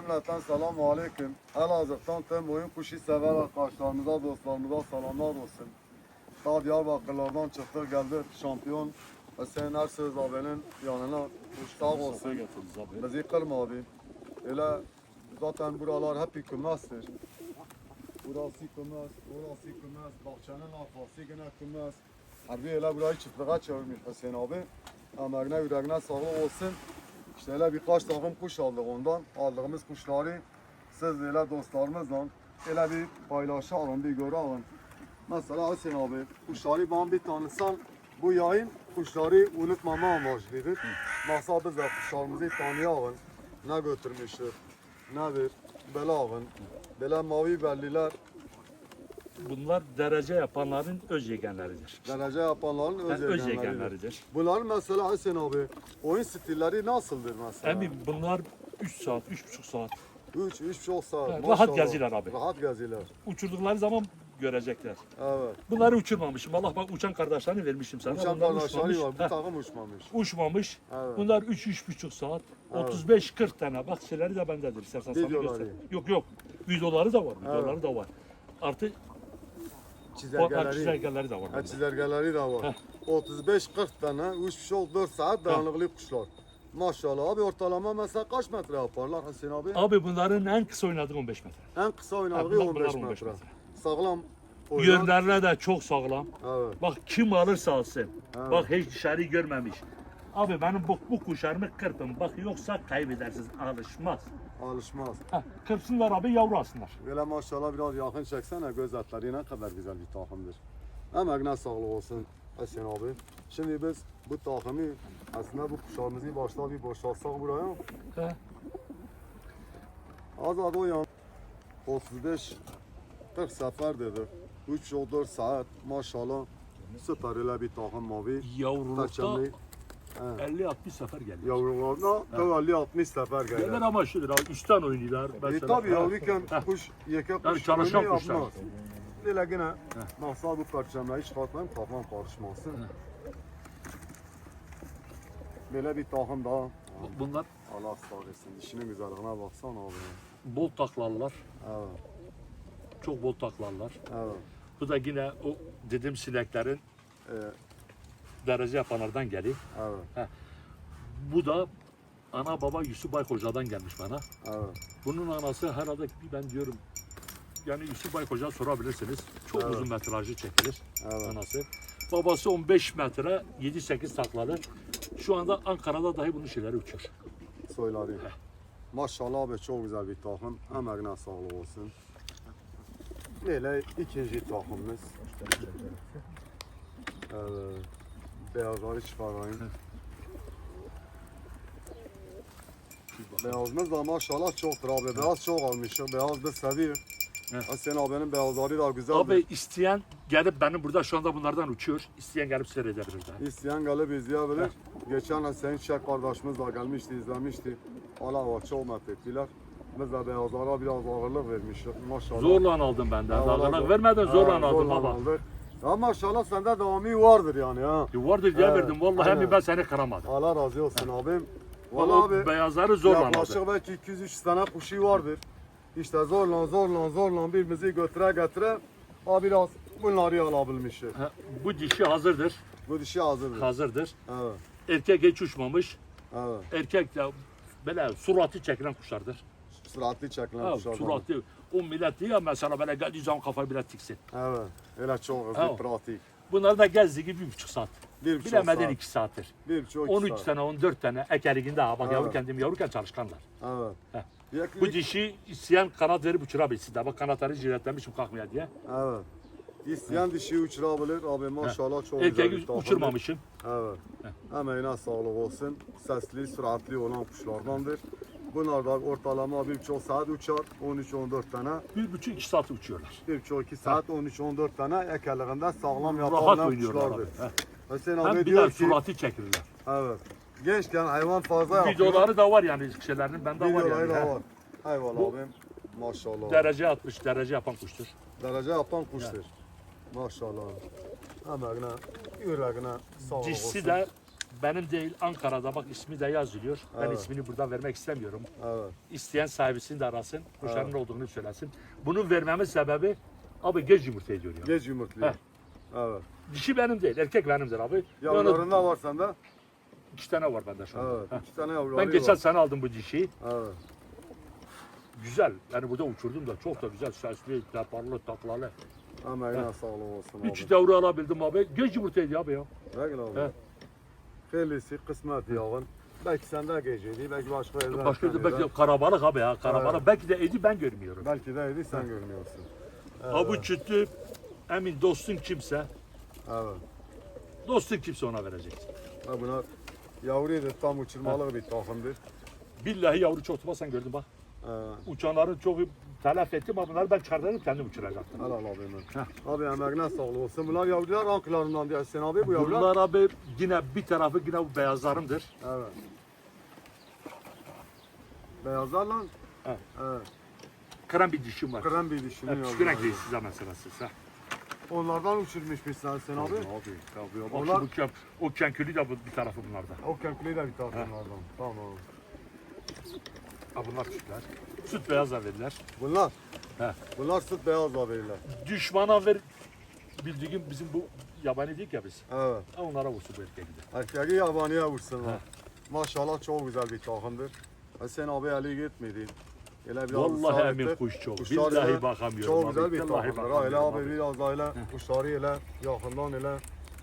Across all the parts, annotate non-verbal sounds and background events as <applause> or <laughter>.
Cümleten selamu aleyküm. Elazığ'dan tüm oyun kuşu sever arkadaşlarımıza, dostlarımıza selamlar olsun. Ta Diyarbakırlardan çıktık geldik şampiyon Hüseyin Ersöz abinin yanına kuş sağ olsun. Bizi kırmadı. Öyle zaten buralar hep kümestir. Burası kümes, orası kümes, bahçenin arkası yine kümes. Harbi öyle burayı çiftliğe çevirmiş Hüseyin abi. Emeğine yüreğine sağlık olsun. İşte öyle birkaç takım kuş aldık ondan. Aldığımız kuşları siz öyle dostlarımızla öyle bir paylaşalım, bir görelim. Mesela Hüseyin abi, kuşları bana bir tanısan bu yayın kuşları unutmama amaçlıdır. Masa biz de kuşlarımızı tanıyalım. Ne götürmüştür, nedir, belavın, böyle mavi belliler Bunlar derece yapanların öz yegenleridir. derece yapanların öz, Yani öz yegenleridir. yegenleridir. Bunların mesela Hüseyin abi, oyun stilleri nasıldır mesela? Emin bunlar 3 saat, 3,5 saat 3 3 çok sağ. Evet, maşallah. rahat geziler abi. Rahat geziler. uçurdukları zaman görecekler. Evet. Bunları uçurmamışım. Allah bak uçan kardeşlerini vermişim sana. Uçan Bunlar kardeşleri uçmamış. var. Bu Heh, takım uçmamış. uçmamış. Evet. Bunlar 3-3,5 saat. Evet. 35-40 tane. Bak şeyleri de bendedir. İstersen sana Videoları. göster. Yok yok. Videoları da var. Videoları da var. Artı Çizelgeleri. çizelgeleri de var. Ha, bende. çizelgeleri de var. 35-40 tane, 3 yol 4 saat dayanıklı kuşlar. Maşallah abi ortalama mesela kaç metre yaparlar Hüseyin abi? Abi bunların en kısa oynadığı 15 metre. En kısa oynadığı bunlar- 15 bunlar metre. 15 metre. Sağlam oynar. Yönlerine de çok sağlam. Evet. Bak kim alırsa alsın. Evet. Bak hiç dışarı görmemiş. Abi benim bu, bu kuşlarımı kırpın. Bak yoksa kaybedersiniz. Alışmaz. Alışmaz. Heh, kırsınlar abi yavru alsınlar. Böyle maşallah biraz yakın çeksene göz ne kadar güzel bir takımdır. Emeğine sağlık olsun Hüseyin abi. Şimdi biz bu takımı aslında bu kuşağımızı başta bir boşaltsak buraya. He. Azad o yan 35 40 sefer dedi. 3 yol 4 saat maşallah süper öyle bir takım mavi. Yavrulukta. He. 50-60 sefer geliyor. Yavrularına 50-60 sefer Gelir gelir. ama şudur abi üstten oynuyorlar. E Mesela. tabi yavruyken kuş yeke kuş Yani çalışan kuşlar. yapmaz. Böyle yine nasıl bu perçemle hiç katmayın kafam karışmasın. Böyle bir takım daha. Bunlar Allah sağ olsun. İşinin güzelliğine baksana abi. bol taklarlar. Evet, Çok bol taklarlar. evet. Bu da yine o dedim sineklerin Ee, derece yapanlardan geliyor. evet, Bu da ana baba Yusuf Baykoca'dan gelmiş bana. evet. Bunun anası herhalde ben diyorum yani Yusuf Baykoca sorabilirsiniz. Çok Evet. uzun metrajlı çekilir Evet. anası. Babası 15 metre 7-8 taklalı. Şu anda Ankara'da dahi bunun şeyleri uçuyor. Soyları. Maşallah abi çok güzel bir takım. Emeğine sağlık olsun. Böyle ikinci takımımız. Evet. Beyazları çıkarayım. Beyazımız da maşallah çoktur abi. Beyaz çok almışız. Beyaz da seviyor. Evet. Hüseyin abinin beyazları da güzel. Abi isteyen gelip benim burada şu anda bunlardan uçuyor. İsteyen gelip seyredebilir de. İsteyen gelip izleyebilir. Geçen Hüseyin Çek kardeşimiz de gelmişti, izlemişti. Allah var çok methettiler. Biz de beyazlara biraz ağırlık vermiştik. Maşallah. Zorla aldım ben de. Ha, Dağlanak vallahi. vermeden Ha, zorla aldım baba. aldık. Ya maşallah sende devamı vardır yani ha. E, Vardır diye Evet, verdim. Vallahi aynen. hem ben seni kıramadım. Allah razı olsun abim. Vallahi Vallahi abi beyazları zorla aldım. yaklaşık belki 200-300 tane kuşu vardır. İşte zorla zorla zorla birimizi götüre götüre ha biraz bunları alabilmişiz. Ha, Bu dişi hazırdır. Bu dişi hazırdır. Hazırdır. Evet, Erkek hiç uçmamış. evet. Erkek de böyle suratı çekilen kuşlardır. Süratli çekilen Ha, kuşlar. suratı. O millet diyor ya mesela böyle geldiği zaman kafayı bile tiksin. Evet. Öyle çok hızlı, Ha. pratik. Bunlar da gezdiği gibi bir buçuk saat. Bir buçuk Bilemedin saat. iki saattir. Bir buçuk iki 13 saat. tane 14 tane ekeriginde ha bak Evet. yavruken değil mi? yavruken çalışkanlar. Evet. Heh. Bu dişi isteyen kanat verip uçurabilsin de bak kanatları jiletlemişim kalkmaya diye. Evet. İsteyen dişi uçurabilir. Abi maşallah çok güzel bir Erkeği takımdır. uçurmamışım. Evet. Emeğine sağlık olsun. Sesli, süratli olan kuşlardandır. Bunlar da ortalama bir buçuk saat uçar. 13-14 tane. Bir buçuk iki saat uçuyorlar. Bir buçuk iki saat 13-14 tane ekerliğinde sağlam Rahat oynuyorlar abi. kuşlardır. Heh. Hüseyin Hem abi bir de diyor ki, suratı çekilirler. evet. Gençken hayvan fazla yapıyor. Videoları da var yani şeylerinin bende var Videoları yani. da He. var. Eyvallah Bu- abim. Maşallah. Derece atmış, derece yapan kuştur. Derece yapan kuştur. Maşallah. Emeğine, yüreğine sağlık Dişisi olsun. de benim değil Ankara'da bak ismi de yazılıyor. Ben Evet. ismini burada vermek istemiyorum. Evet. İsteyen sahibisini de arasın. Kuşların olduğunu söylesin. Bunu vermemin sebebi abi gece yumurta ediyor ya. Geç yumurtluyor. Heh. Evet. Dişi benim değil, erkek benimdir abi. Yani Yavrularında var sende? iki tane var bende şu anda. Evet. Heh. İki tane yavruları Ben geçen var. sene aldım bu dişiyi. Evet. Güzel. Yani burada uçurdum da çok da güzel sesli, teparlı, taklalı. Emeğine sağlık olsun abi. Üç devre alabildim abi. Gece yumurta ediyor abi ya. Ne güzel abi. He. Hayırlısı kısmet yağın. Belki sende geceydi, belki başka yerden. Başka da belki yerden. de karabalık abi ya. Karabalık. Evet. Belki de edi ben görmüyorum. Belki de yedi sen görmüyorsun. Evet. Ha bu çıktı. Emin dostun kimse, Evet. dostun kimse ona vereceksin. Ha bunlar yavruydu, tam uçurmalı bir takımdır. Billahi yavru çoğutma sen gördün bak. Evet. Uçanların çoğu telef ettim ama bunları ben çıkardım kendim uçuracaktım. Helal abi ben. Abi emeğine sağlık olsun. Bunlar yavrular ankalarından diye Hüseyin abi bu yavrular. Bunlar abi yine bir tarafı yine bu beyazlarımdır. Evet. Beyazlar lan. Evet. Evet. Kıran bir dişim var. Krem bir dişini Evet, küçük renkli size mesela size. Onlardan uçurmuş bir sen Hüseyin abi. Abi, tabii. Bak Onlar- şu bu kemp, o kenkülü de bir tarafı bunlarda. O kemkliği de bir tane onlardan. Tamam. Ha bunlar küçükler. Süt beyazlar verdiler. Bunlar. He. Bunlar süt beyaz haberiyle. Düşmana ver bildiğim bizim bu yabani değil ya biz. Evet. Ha onlara vursun bu erkeği de. Erkeği yabaniye vursunlar. He. Maşallah çok güzel bir takımdır. Hüseyin abi eli gitmedi. Öyle biraz Vallahi kuş çok. Kuşlar Billahi Çok abi. güzel bir. Öyle bakamıyorum abi biraz daha öyle kuşları öyle yakından öyle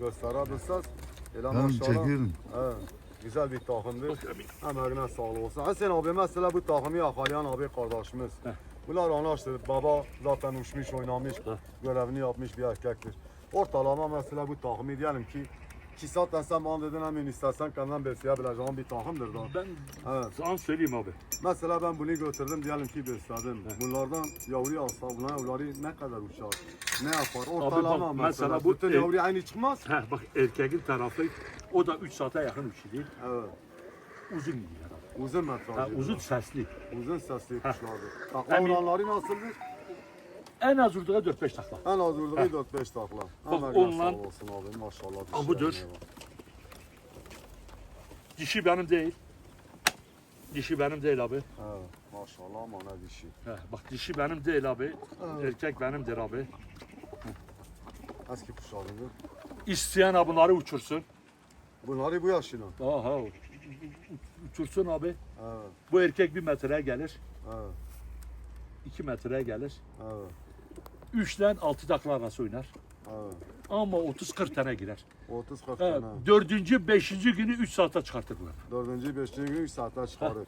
gösterebilirsiniz. Öyle Ben maşallah. Güzel bir takımdır. Emin. Emeğine sağlık olsun. Hüseyin abi mesela bu takımı yakalayan abi kardeşimiz. Heh. Bunlar anlaştı. Baba zaten uçmuş, oynamış, Heh. görevini yapmış bir erkektir. Ortalama mesela bu takımı diyelim ki ki zaten sen bana dedin hemen istersen kendinden besleyebileceğin bir takımdır da. Ben Evet. sana söyleyeyim abi. Mesela ben bunu götürdüm diyelim ki besledim. Bunlardan yavru alsa bunlar yavruları ne kadar uçar? Ne yapar? Ortalama bak, mesela. mesela bu Bütün el- yavru aynı çıkmaz. He bak erkeğin tarafı o da 3 saate yakın uçuyor. Evet. Uzun gidiyor. Uzun Ha, metrajlı. uzun sesli. Uzun sesli kuşlardır. Takla Emin- oranları nasıldır? En az vurduğu 4-5 takla. En az vurduğu 4-5 takla. Bak Emeğine onunla- sağ olsun abi maşallah. Ha, budur. dişlerine bak. Dişi benim değil. Dişi benim değil abi. He, maşallah ama ne dişi. He, bak dişi benim değil abi. Erkek benimdir abi. Eski kuşlardır. İsteyen abi bunları uçursun. Bunları bu yaşına. Aha. Uçursun abi. Evet, Bu erkek bir metreye gelir. evet, 2 metreye gelir. evet, 3'ten 6 takla arası oynar. evet. Ama 30-40 tane girer. 30-40 He, tane. dördüncü, beşinci günü 3 saate çıkartır bunlar. Dördüncü, beşinci gün 3 saatte çıkarır.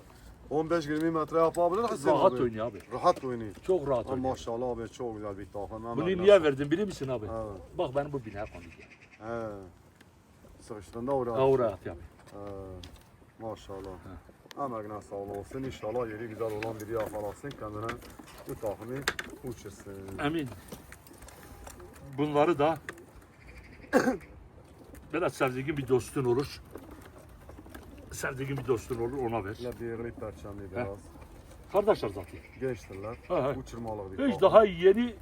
15-20 metre yapabilir Rahat abi. oynuyor abi. Rahat oynuyor. Çok rahat Ha, oynuyor. maşallah abi çok güzel bir takım. Bunu niye verdin biliyor musun abi? Evet. Bak benim bu binaya kondu. He. Sıkıştığında. Ha rahat abi. He. Maşallah. Emeğine sağlık olsun. İnşallah yeri güzel olan biri yakalasın kendine bu takımı uçursun. Emin. Bunları da <coughs> biraz sevdiğin bir dostun olur. Sevdiğin bir dostun olur ona ver. La birli perçemli biraz. Kardeşler zaten. Ha, ha. Uçurmalı bir Hiç daha yeni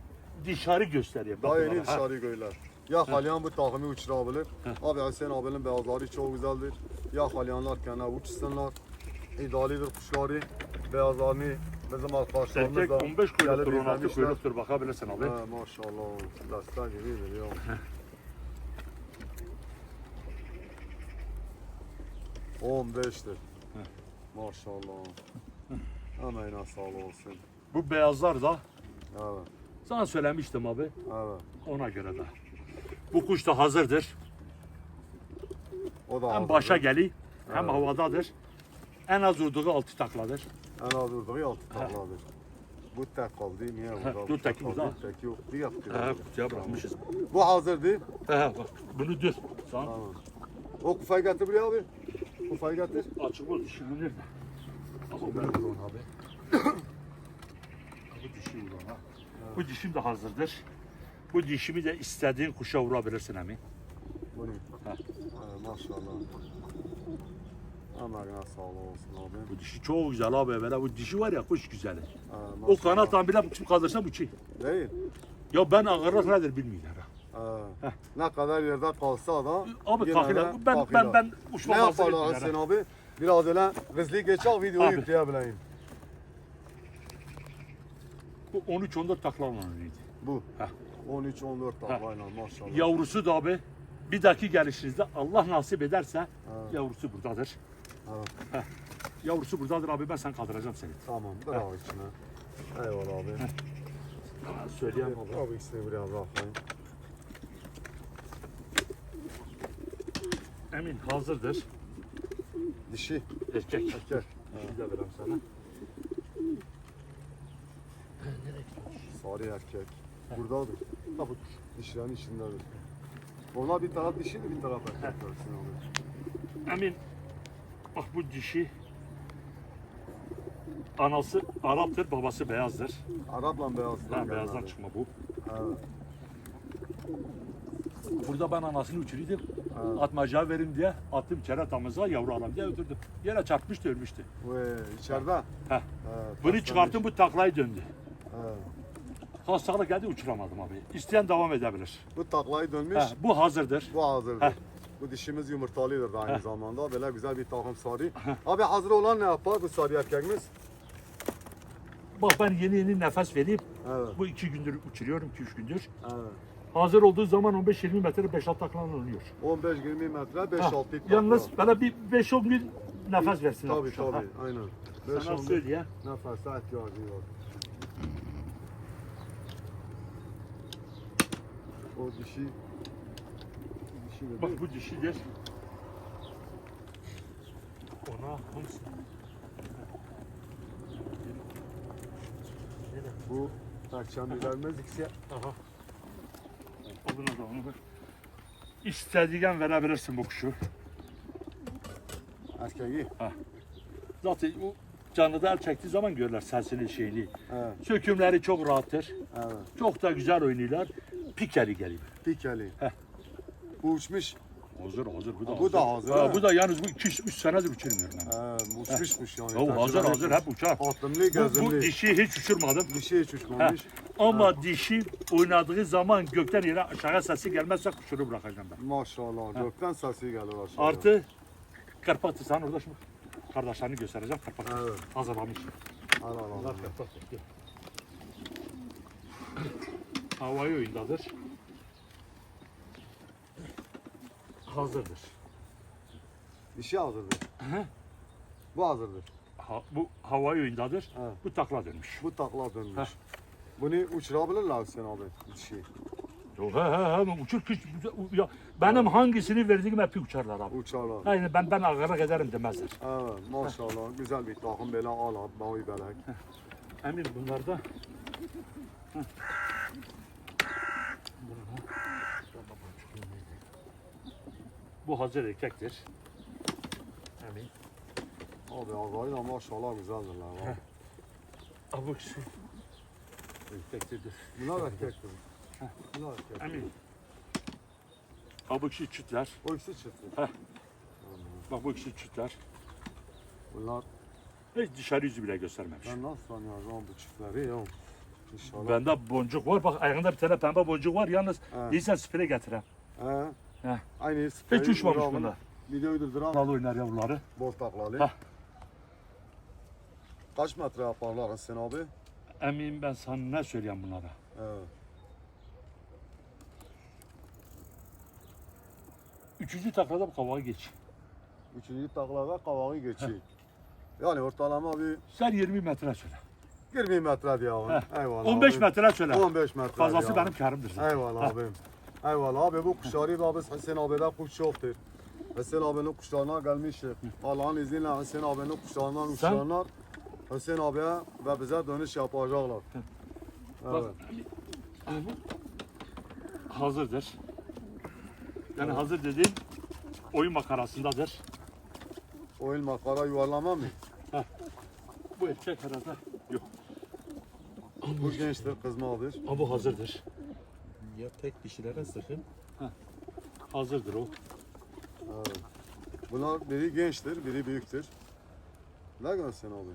dışarı göstereyim. Daha Bakın yeni bana, dışarı göyler. Ya halyan bu takımı uçurabilir. Abi Hüseyin abinin beyazları çok güzeldir. Ya halyanlar kendine uçsunlar. İdalidir kuşları. Beyazlarını bizim arkadaşlarımız Erkek da 15 kuyruktur, gelip 16 izlemişler. kuyruktur bakabilirsin abi. Ha, maşallah. Destek gibidir ya. On beştir. Maşallah. Emeğine sağlık olsun. Bu beyazlar da Evet, sana söylemiştim abi evet. ona göre de. Bu kuş da hazırdır. O da Hem hazırdır. başa geliyor hem Evet. havadadır. En az vurduğu 6 takladır. En az vurduğu altı takladır. Bu tek kaldı. Niye burada? dur, kaldı? burada. Tek yok. Diğer He, kutuya bırakmışız. Bu hazırdı. He, bak bunu düz. Sana Tamam. O kufayı getir buraya abi. Kufayı getir. açık ol nerede? Bak o ben vurun abi. <coughs> Bu dişi vurun ha. Bu dişim de hazırdır. Bu dişimi de istediğin kuşa vurabilirsin. Ha. Ha, maşallah. Emeğine sağlık olsun abi. Bu dişi çok güzel abi böyle. Bu dişi var ya kuş güzeli. Ha, O maşallah. kanat bile bu kaldırsa bu çiğ. Değil. Ya ben ağırlık nedir bilmiyorum. Ee, ne kadar yerde kalsa da Abi de Ben, ben, ben ne uçma hazır yaparlar Hüseyin abi? Biraz öyle hızlı geçer videoyu Abi. yükleyebileyim. Bu 13-14 takla olanıydı. Bu. Heh. 13-14 Heh. taklayla maşallah. Yavrusu da abi bir dahaki gelişinizde Allah nasip ederse Evet. yavrusu buradadır. Evet. Yavrusu buradadır abi ben sen kaldıracağım seni. Tamam bravo içine. Eyvallah abi. Söyleyeyim abi. Abi ikisini buraya bırakayım. Emin hazırdır. Dişi. Erkek. Erkek. Dişi de vereyim sana. Sarı erkek. Buradadır. Ha budur. Dişlerin içindedir. Onlar bir taraf dişiydi bir taraf erkek. Hüseyin abi. Emin bak bu dişi anası Arap'tır, babası beyazdır. Arapla beyazdan Ha, beyazdan çıkma bu. Evet. Burada ben anasını uçuruyordum. Evet. Atmacağı verin diye attım içeri tamıza yavru alam diye öldürdüm. Yere çarpmıştı ölmüştü. Ve içeride. Evet, Bunu çıkarttım bu taklayı döndü. Evet. Hastalık geldi uçuramadım abi. İsteyen devam edebilir. Bu taklayı dönmüş. Ha, bu hazırdır. Bu hazırdır. Heh. Bu dişimiz yumurtalıdır da aynı Heh. zamanda. Böyle güzel bir takım sarı. Abi hazır olan ne yapar bu sarı erkeğimiz? Bak ben yeni yeni nefes vereyim. Evet. Bu iki gündür uçuruyorum, iki üç gündür. evet. Hazır olduğu zaman 15-20 metre 5-6 taklan oluyor. 15-20 metre 5-6 Ha, takla. Yalnız bana bir 5-10 gün nefes versin. Tabii tabii. ha. Aynen. Sana 5-10 söyleye. nefese ihtiyacı var. O dişi dişi de Bak değil. bu dişidir. Ona hangisi? Bu perçembelerimiz ikisi Aha. Oduna da onu ver. İstediğin verebilirsin bu kuşu. erkeği. Zaten o canlıda el çektiği zaman görürler sesini şeyini. Evet. Sökümleri çok rahattır. Evet. Çok da güzel oynuyorlar. Pikeri geliyor. Pikeli. Heh. Bu uçmuş. Hazır hazır bu da Ha, bu da hazır, Ha, ha. bu da yalnız bu 2-3 senedir uçurmuyorum ben. Ee, uçmuşmuş yani. Ya hazır hazır hep uçar. Atımlı Bu, bu gözümlü. dişi hiç uçurmadım. Dişi hiç uçmamış. Ama dişi oynadığı zaman gökten yere aşağı sesi gelmezse kuşunu bırakacağım ben. Maşallah. Gökten sesi geliyor aşağıya. Artı Karpatı sen orada şimdi kardeşlerini göstereceğim. Karpatı Evet. hazırlamış. Al al al. Bunlar Karpatı. Havayı oyundadır. Hazırdır. Dişi hazırdır. Hı. Bu hazırdır. Ha, bu havayı oyundadır. Evet. Bu takla dönmüş. Bu takla dönmüş. Heh. Bunu uçurabilirler Hüseyin abi. Dişi. Yo, he he he uçur kuş. Ya, benim hangisini verdiğim hep uçarlar abi. Uçarlar. Aynen ben ben ağırlık ederim demezler. Evet maşallah. Güzel bir takım böyle al al. Mavi belek. Emin bunlarda. Bu hazır erkektir. Emin. Abi ağzları da maşallah güzeldirler. abi. Abuk şu. Erkektir. Bunlar erkektir. Bunlar erkek. Emin. Abuk şu çütler. O ikisi çıktı. Bak bu ikisi çütler. Bunlar Hiç dışarı yüzü bile göstermemiş. ben nasıl tanıyacağım bu çiftleri ya. İnşallah. Bende boncuk var. Bak ayağında bir tane pembe boncuk var. Yalnız He. değilsen sprey getirem. He. He. Aynı Hiç uçmamış bunlar. Videoyu durduran Kral oynar yavruları. bol taklalı. Heh. Kaç metre yaparlar Hüseyin abi? Emin ben sana ne söyleyeyim bunlara. Evet. Üçüncü taklada bu kavağı geç. Üçüncü taklada kavağı geçiyor. Yani ortalama bir Sen 20 metre söyle. 20 metre. Heh. Eyvallah 15 abi. metre söyle. 15 metre Fazlası diye benim karımdır. Eyvallah abim. Eyvallah abi bu kuşları da biz Hüseyin abiden kuş çoktur. Hüseyin abinin kuşlarına gelmiştik. Allah'ın izniyle Hüseyin abinin kuşlarından uçuranlar Hüseyin abiye ve bize dönüş yapacaklar. Evet. hazırdır. Yani hazır dediğim oyun makarasındadır. Oyun makara yuvarlama mı? Bu erkek herhalde yok. Bu gençtir, kızmadır. Ama bu hazırdır. Ya tek dişilere sıkın. Hazırdır o. Evet. Bunlar biri gençtir, biri büyüktür. Ne görsün abi?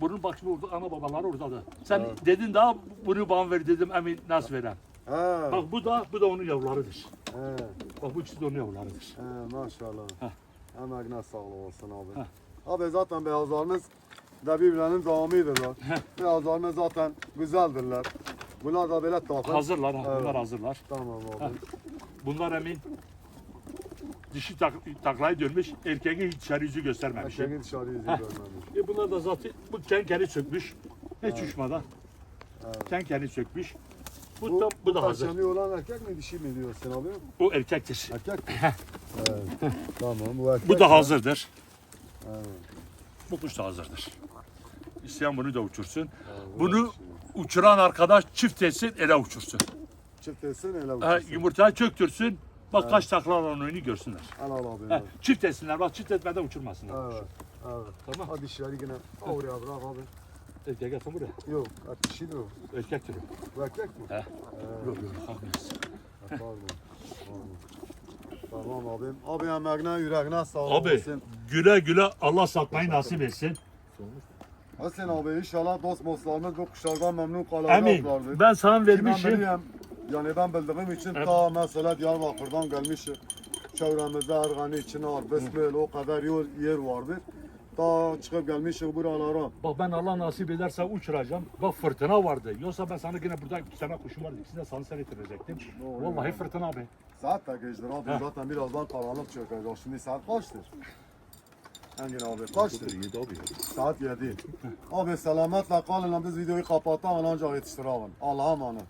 Bunun bak şimdi orada ana babaları oradadır. Sen Evet. dedin daha bunu bana ver dedim emin nasıl verem. He. Bak bu da bu da onun yavrularıdır. He. Bak bu ikisi de onun yavrularıdır. He maşallah. Heh. Emeğine sağlık olsun abi. Heh. Abi zaten beyazlarımız da birbirlerinin devamıdırlar. Beyazlarımız zaten güzeldirler. Bunlar da böyle takım. Hazırlar ha. Evet. Bunlar hazırlar. Tamam abi. Bunlar emin dişi tak, taklayı dönmüş, erkeği hiç dışarı yüzü göstermemiş. Erkeğin dışarı yüzü Heh. görmemiş. E bunlar da zaten bu kenkeni sökmüş. Hiç uçmadan. Evet. Kenkeni sökmüş. Bu, da, bu da hazır. perçemli olan erkek mi dişi mi diyorsun abi? O erkektir. Erkek mi? evet. Tamam bu erkek. Bu da mi? hazırdır. Evet. Bu kuş da hazırdır. İsteyen bunu da uçursun. Bunu şimdi. uçuran arkadaş çift etsin, ele uçursun. Çift etsin ele Ha, uçursun. yumurtayı çöktürsün. Bak kaç taklalar oyunu görsünler. Al al abi. Ha, al. çift etsinler. Bak çift etmeden uçurmasınlar. Evet. Evet. Tamam. Hadi dişleri yine oraya bırak abi. Erkek atın buraya. Yok, et dişi mi o? Erkektir o. Bu erkek mi? He. Ee, Yok yok kalkmaz. Pardon. Pardon. Tamam abim. Abi emeğine yüreğine sağlık Abi olsun. güle güle Allah satmayı nasip etsin. Hasan abi inşallah dost dostlarımız bu kuşlardan memnun Emin kalacaklardır. ben sana Ben vermişim. bileyim. Yani ben bildiğim için ta mesela Diyarbakır'dan gelmişim. Çevremizde Ergani, Çınar, Besmel o kadar yol, yer vardır. Ta çıkıp gelmişim buralara. Bak ben Allah nasip ederse uçuracağım. Bak fırtına vardı. Yoksa ben sana yine burada iki tane kuşum vardı. İkisini de sana seyrettirecektim. Doğru Vallahi fırtına abi. Saat de geçtir abi. Zaten birazdan karanlık çökecek. Şimdi saat kaçtır? Engin abi kaçtır? Yedi abi ya. Saat 7. Abi selametle kalın. Biz videoyu kapatalım ancak yetiştirelim. Allah'a emanet.